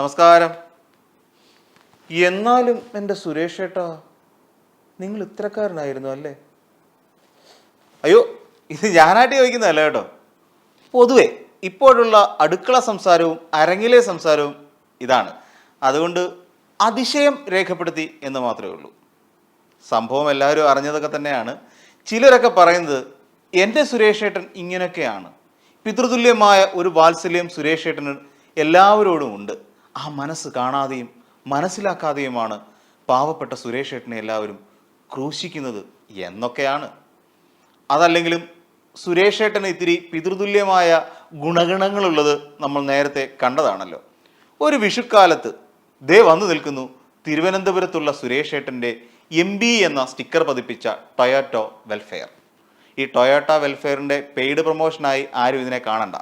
നമസ്കാരം. എന്നാലും എന്റെ സുരേഷ് ഏട്ടാ നിങ്ങൾ ഇത്തരക്കാരനായിരുന്നു അല്ലേ? അയ്യോ ഇത് ഞാനായിട്ട് ചോദിക്കുന്നതല്ല കേട്ടോ. പൊതുവെ ഇപ്പോഴുള്ള അടുക്കള സംസാരവും അരങ്ങിലെ സംസാരവും ഇതാണ്. അതുകൊണ്ട് അതിശയം രേഖപ്പെടുത്തി എന്ന് മാത്രമേ ഉള്ളൂ. സംഭവം എല്ലാവരും അറിഞ്ഞതൊക്കെ തന്നെയാണ്. ചിലരൊക്കെ പറയുന്നത് എന്റെ സുരേഷ് ഏട്ടൻ ഇങ്ങനെയൊക്കെയാണ്. പിതൃതുല്യമായ ഒരു വാത്സല്യം സുരേഷ് ഏട്ടന് എല്ലാവരോടും ഉണ്ട്. ആ മനസ്സ് കാണാതെയും മനസ്സിലാക്കാതെയുമാണ് പാവപ്പെട്ട സുരേഷ് ഏട്ടനെ എല്ലാവരും ക്രൂശിക്കുന്നത് എന്നൊക്കെയാണ്. അതല്ലെങ്കിലും സുരേഷ് ഏട്ടന് ഇത്തിരി പിതൃതുല്യമായ ഗുണഗണങ്ങളുള്ളത് നമ്മൾ നേരത്തെ കണ്ടതാണല്ലോ. ഒരു വിഷുക്കാലത്ത് ദേ വന്നു നിൽക്കുന്നു തിരുവനന്തപുരത്തുള്ള സുരേഷ് ഏട്ടന്റെ എം ബി എന്ന സ്റ്റിക്കർ പതിപ്പിച്ച ടൊയാറ്റോ വെൽഫെയർ. ഈ ടൊയാറ്റോ വെൽഫെയറിന്റെ പെയ്ഡ് പ്രൊമോഷനായി ആരും ഇതിനെ കാണണ്ട.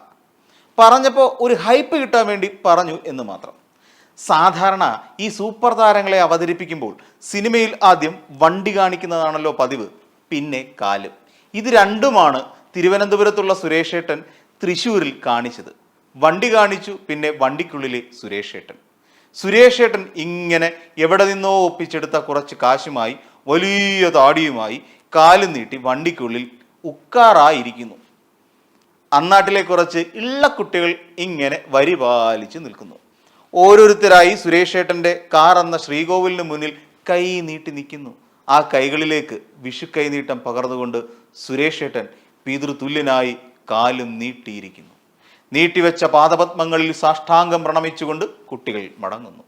പറഞ്ഞപ്പോൾ ഒരു ഹൈപ്പ് കിട്ടാൻ വേണ്ടി പറഞ്ഞു എന്ന് മാത്രം. സാധാരണ ഈ സൂപ്പർ താരങ്ങളെ അവതരിപ്പിക്കുമ്പോൾ സിനിമയിൽ ആദ്യം വണ്ടി കാണിക്കുന്നതാണല്ലോ പതിവ് പിന്നെ കാലും. ഇത് രണ്ടുമാണ് തിരുവനന്തപുരത്തുള്ള സുരേഷേട്ടൻ തൃശ്ശൂരിൽ കാണിച്ചത്. വണ്ടി കാണിച്ചു പിന്നെ വണ്ടിക്കുള്ളിലെ സുരേഷേട്ടൻ. സുരേഷേട്ടൻ ഇങ്ങനെ എവിടെ നിന്നോ ഒപ്പിച്ചെടുത്ത കുറച്ച് കാശുമായി വലിയ താടിയുമായി കാലും നീട്ടി വണ്ടിക്കുള്ളിൽ ഉക്കാറായിരിക്കുന്നു. അന്നാട്ടിലെ കുറച്ച് ഇള്ള കുട്ടികൾ ഇങ്ങനെ വരി പാലിച്ച് നിൽക്കുന്നു. ഓരോരുത്തരായി സുരേഷേട്ടന്റെ കാർ എന്ന ശ്രീകോവിലിന് മുന്നിൽ കൈ നീട്ടി നിൽക്കുന്നു. ആ കൈകളിലേക്ക് വിഷു കൈനീട്ടം പകർന്നുകൊണ്ട് സുരേഷേട്ടൻ പിതൃതുല്യനായി കാലും നീട്ടിയിരിക്കുന്നു. നീട്ടിവെച്ച പാദപത്മങ്ങളിൽ സാഷ്ടാംഗം പ്രണമിച്ചുകൊണ്ട് കുട്ടികൾ മടങ്ങുന്നു.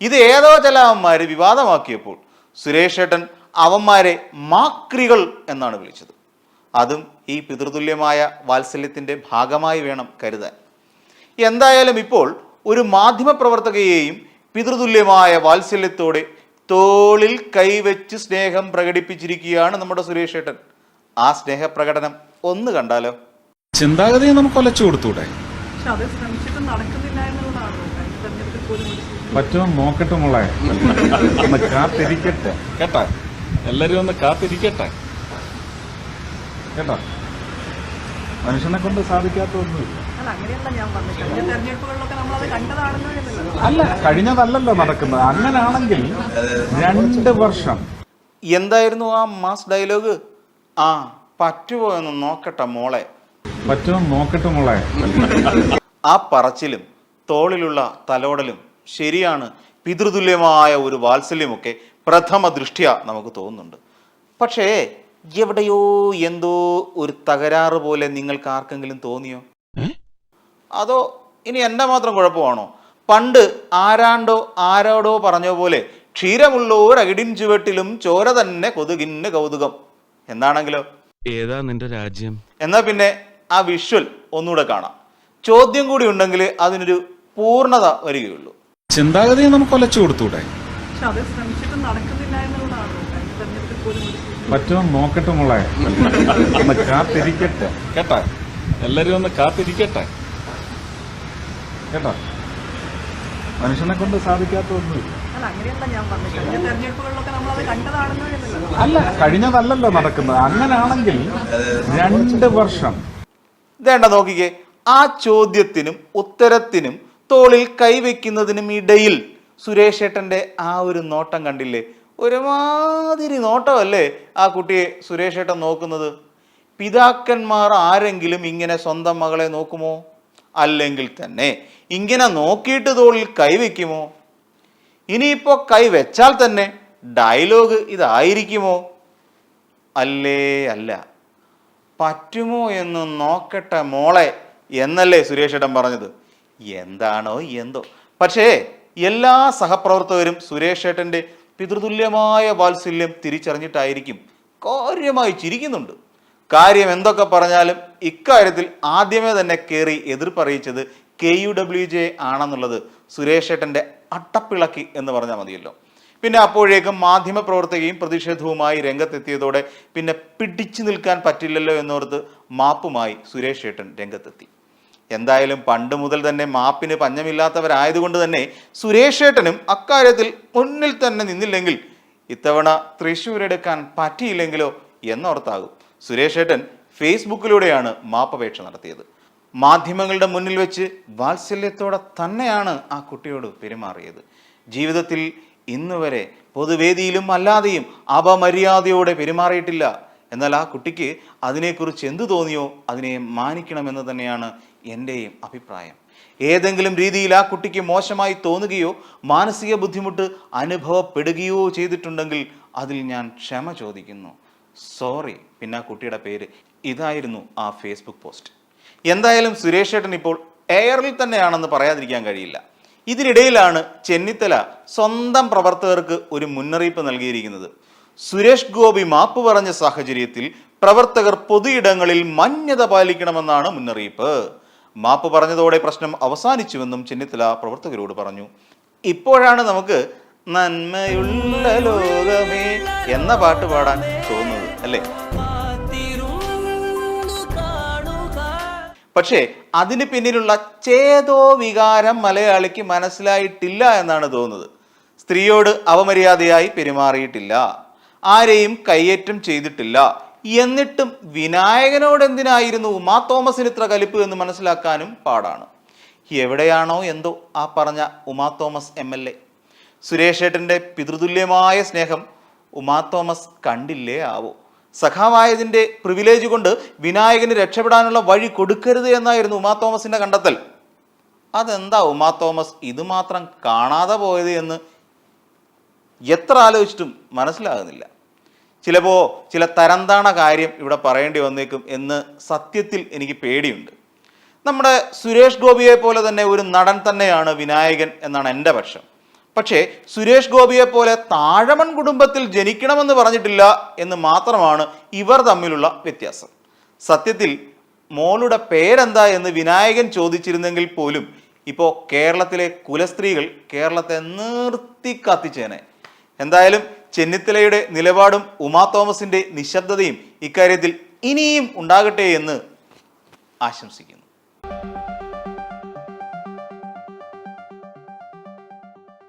ഇത് ഏതോ ചില അവന്മാരെ വിവാദമാക്കിയപ്പോൾ സുരേഷേട്ടൻ അവന്മാരെ മാക്രികൾ എന്നാണ് വിളിച്ചത്. അതും ഈ പിതൃതുല്യമായ വാത്സല്യത്തിന്റെ ഭാഗമായി വേണം കരുതാൻ. എന്തായാലും ഇപ്പോൾ ഒരു മാധ്യമപ്രവർത്തകയെയും പിതൃതുല്യമായ വാത്സല്യത്തോടെ തോളിൽ കൈവച്ച് സ്നേഹം പ്രകടിപ്പിച്ചിരിക്കുകയാണ് നമ്മുടെ സുരേഷ് ഏട്ടൻ. ആ സ്നേഹപ്രകടനം ഒന്ന് കണ്ടാലോ? ചിന്താഗതിയെ നമുക്ക് ഒലച്ചു കൊടുത്തൂടെ? പറ്റുമോ നോക്കട്ടെ മോളെ? കാത്തിരിക്കട്ടെ. കേട്ടാ? എല്ലാരും ഒന്ന് കാത്തിരിക്കട്ടെ. കേട്ടോ? മനുഷ്യനെ കൊണ്ട് സാധിക്കാത്ത ഒന്നുമില്ല അല്ല കഴിഞ്ഞതല്ലല്ലോ നടക്കുന്നത്. അങ്ങനാണെങ്കിൽ രണ്ട് വർഷം. എന്തായിരുന്നു ആ മാസ് ഡയലോഗ്? ആ പറ്റുമോ എന്ന് നോക്കട്ടെ മോളെ. പറ്റുമോ? നോക്കട്ടെ മോളെ. ആ പറച്ചിലും തോളിലുള്ള തലോടലും ശരിയാണ്. പിതൃതുല്യമായ ഒരു വാത്സല്യമൊക്കെ പ്രഥമ ദൃഷ്ട്യ നമുക്ക് തോന്നുന്നുണ്ട്. പക്ഷേ എവിടെയോ എന്തോ ഒരു തകരാറ് പോലെ നിങ്ങൾക്ക് ആർക്കെങ്കിലും തോന്നിയോ? അതോ ഇനി എന്റെ മാത്രം കുഴപ്പമാണോ? പണ്ട് ആരാണ്ടോ ആരോടോ പറഞ്ഞ പോലെ ക്ഷീരമുള്ളോർ അകിടിൻ ചുവട്ടിലും ചോര തന്നെ കൊതുകിന് കൗതുകം. എന്താണെങ്കിലോ? ഏതാ നിന്റെ രാജ്യം? എന്നാ പിന്നെ ആ വിഷ്വൽ ഒന്നുകൂടെ കാണാം. ചോദ്യം കൂടി ഉണ്ടെങ്കിൽ അതിനൊരു പൂർണത വരികയുള്ളൂ. ചിന്താഗതിയെ നമുക്ക് ഒലച്ചു കൊടുത്തൂടെ? പക്ഷെ അത് ശ്രമിച്ചിട്ട് നടക്കുന്നില്ല എന്നുള്ളതാണ്. തെരഞ്ഞെടുപ്പിൽ പോലും ഒരു പറ്റുമോ നോക്കട്ടെ മോളെ. ഒന്ന് കാത്തിരിക്കട്ടെ. കേട്ടാ? എല്ലാരും ഒന്ന് കാത്തിരിക്കട്ടെ. കേട്ടാ? മനുഷ്യനെ കൊണ്ട് സാധിക്കാത്ത ഒന്നുമില്ല അല്ല കഴിഞ്ഞതല്ലല്ലോ നടക്കുന്നത്. അങ്ങനെയാണെങ്കിൽ രണ്ട് വർഷം. ഇതേണ്ട നോക്കിക്കേ. ആ ചോദ്യത്തിനും ഉത്തരത്തിനും തോളിൽ കൈവയ്ക്കുന്നതിനും ഇടയിൽ സുരേഷ് ഏട്ടന്റെ ആ ഒരു നോട്ടം കണ്ടില്ലേ? ഒരുമാതിരി നോട്ടമല്ലേ ആ കുട്ടിയെ സുരേഷ് ഏട്ടൻ നോക്കുന്നത്? പിതാക്കന്മാർ ആരെങ്കിലും ഇങ്ങനെ സ്വന്തം മകളെ നോക്കുമോ? അല്ലെങ്കിൽ തന്നെ ഇങ്ങനെ നോക്കിയിട്ട് തോളിൽ കൈവയ്ക്കുമോ ഇനിയിപ്പോൾ കൈവച്ചാൽ തന്നെ ഡയലോഗ് ഇതായിരിക്കുമോ? അല്ലേ അല്ല. പറ്റുമോ എന്ന് നോക്കട്ടെ മോളെ എന്നല്ലേ സുരേഷ് ഏട്ടൻ പറഞ്ഞത്. എന്താണോ എന്തോ. പക്ഷേ എല്ലാ സഹപ്രവർത്തകരും സുരേഷ് ഏട്ടന്റെ പിതൃതുല്യമായ വാത്സല്യം തിരിച്ചറിഞ്ഞിട്ടായിരിക്കും കാര്യമായി ചിരിക്കുന്നുണ്ട്. കാര്യം എന്തൊക്കെ പറഞ്ഞാലും ഇക്കാര്യത്തിൽ ആദ്യമേ തന്നെ കയറി എതിർപ്പറിയിച്ചത് കെ യു ഡബ്ല്യു ജെ ആണെന്നുള്ളത് സുരേഷ് ഏട്ടന്റെ അട്ടപ്പിളക്കി എന്ന് പറഞ്ഞാൽ മതിയല്ലോ. പിന്നെ അപ്പോഴേക്കും മാധ്യമപ്രവർത്തകയും പ്രതിഷേധവുമായി രംഗത്തെത്തിയതോടെ പിന്നെ പിടിച്ചു നിൽക്കാൻ പറ്റില്ലല്ലോ എന്നോർത്ത് മാപ്പുമായി സുരേഷ് ഏട്ടൻ രംഗത്തെത്തി. എന്തായാലും പണ്ട് മുതൽ തന്നെ മാപ്പിന് പഞ്ഞമില്ലാത്തവരായതുകൊണ്ട് തന്നെ സുരേഷേട്ടനും അക്കാര്യത്തിൽ മുന്നിൽ തന്നെ നിന്നില്ലെങ്കിൽ ഇത്തവണ തൃശ്ശൂർ എടുക്കാൻ പറ്റിയില്ലെങ്കിലോ എന്നോർത്താകും. സുരേഷേട്ടൻ ഫേസ്ബുക്കിലൂടെയാണ് മാപ്പപേക്ഷ നടത്തിയത്. മാധ്യമങ്ങളുടെ മുന്നിൽ വെച്ച് വാത്സല്യത്തോടെ തന്നെയാണ് ആ കുട്ടിയോട് പെരുമാറിയത്. ജീവിതത്തിൽ ഇന്ന് വരെ പൊതുവേദിയിലും അല്ലാതെയും അപമര്യാദയോടെ പെരുമാറിയിട്ടില്ല. എന്നാൽ ആ കുട്ടിക്ക് അതിനെക്കുറിച്ച് എന്തു തോന്നിയോ അതിനെ മാനിക്കണമെന്ന് തന്നെയാണ് എന്റെയും അഭിപ്രായം. ഏതെങ്കിലും രീതിയിൽ ആ കുട്ടിക്ക് മോശമായി തോന്നുകയോ മാനസിക ബുദ്ധിമുട്ട് അനുഭവപ്പെടുകയോ ചെയ്തിട്ടുണ്ടെങ്കിൽ അതിൽ ഞാൻ ക്ഷമ ചോദിക്കുന്നു. സോറി പിന്നെ ആ കുട്ടിയുടെ പേര്. ഇതായിരുന്നു ആ ഫേസ്ബുക്ക് പോസ്റ്റ്. എന്തായാലും സുരേഷ് ഏട്ടൻ ഇപ്പോൾ എയറിൽ തന്നെയാണെന്ന് പറയാതിരിക്കാൻ കഴിയില്ല. ഇതിനിടയിലാണ് ചെന്നിത്തല സ്വന്തം പ്രവർത്തകർക്ക് ഒരു മുന്നറിയിപ്പ് നൽകിയിരിക്കുന്നത്. സുരേഷ് ഗോപി മാപ്പ് പറഞ്ഞ സാഹചര്യത്തിൽ പ്രവർത്തകർ പൊതുയിടങ്ങളിൽ മഞ്ഞത പാലിക്കണമെന്നാണ് മുന്നറിയിപ്പ്. മാപ്പ് പറഞ്ഞതോടെ പ്രശ്നം അവസാനിച്ചുവെന്നും ചെന്നിത്തല പ്രവർത്തകരോട് പറഞ്ഞു. ഇപ്പോഴാണ് നമുക്ക് നന്മയുള്ള ലോകമേ എന്ന പാട്ട് പാടാൻ തോന്നുന്നത് അല്ലേ? പക്ഷേ അതിന് പിന്നിലുള്ള ചേതോ വികാരം മലയാളിക്ക് മനസ്സിലായിട്ടില്ല എന്നാണ് തോന്നുന്നത്. സ്ത്രീയോട് അവമര്യാദയായി പെരുമാറിയിട്ടില്ല. ആരെയും കയ്യേറ്റം ചെയ്തിട്ടില്ല. എന്നിട്ടും വിനായകനോട് എന്തിനായിരുന്നു ഉമാ തോമസിന് ഇത്ര കലിപ്പ് എന്ന് മനസ്സിലാക്കാനും പാടാണ്. എവിടെയാണോ എന്തോ ആ പറഞ്ഞ Uma Thomas M L A. Suresh ഏട്ടന്റെ പിതൃതുല്യമായ സ്നേഹം ഉമാ തോമസ് കണ്ടില്ലേ ആവോ? സഖാവായതിന്റെ പ്രിവിലേജ് കൊണ്ട് വിനായകന് രക്ഷപ്പെടാനുള്ള വഴി കൊടുക്കരുത് എന്നായിരുന്നു ഉമാ തോമസിന്റെ കണ്ടെത്തൽ. അതെന്താ ഉമാ തോമസ് ഇതുമാത്രം കാണാതെ പോയത് എന്ന് എത്ര ആലോചിച്ചിട്ടും മനസ്സിലാകുന്നില്ല. ചിലപ്പോൾ ചില തരംതാണ കാര്യം ഇവിടെ പറയേണ്ടി വന്നേക്കും എന്ന് സത്യത്തിൽ എനിക്ക് പേടിയുണ്ട്. നമ്മുടെ സുരേഷ് ഗോപിയെ പോലെ തന്നെ ഒരു നടൻ തന്നെയാണ് വിനായകൻ എന്നാണ് എന്റെ പക്ഷം. പക്ഷേ സുരേഷ് ഗോപിയെ പോലെ താഴമൺ കുടുംബത്തിൽ ജനിക്കണമെന്ന് പറഞ്ഞിട്ടില്ല എന്ന് മാത്രമാണ് ഇവർ തമ്മിലുള്ള വ്യത്യാസം. സത്യത്തിൽ മോളുടെ പേരെന്താ എന്ന് വിനായകൻ ചോദിച്ചിരുന്നെങ്കിൽ പോലും ഇപ്പോൾ കേരളത്തിലെ കുലസ്ത്രീകൾ കേരളത്തെ നിർത്തി കത്തിച്ചേനെ. എന്തായാലും ചെന്നിത്തലയുടെ നിലപാടും ഉമാ തോമസിന്റെ നിശബ്ദതയും ഇക്കാര്യത്തിൽ ഇനിയും ഉണ്ടാകട്ടെ എന്ന് ആശംസിക്കുന്നു.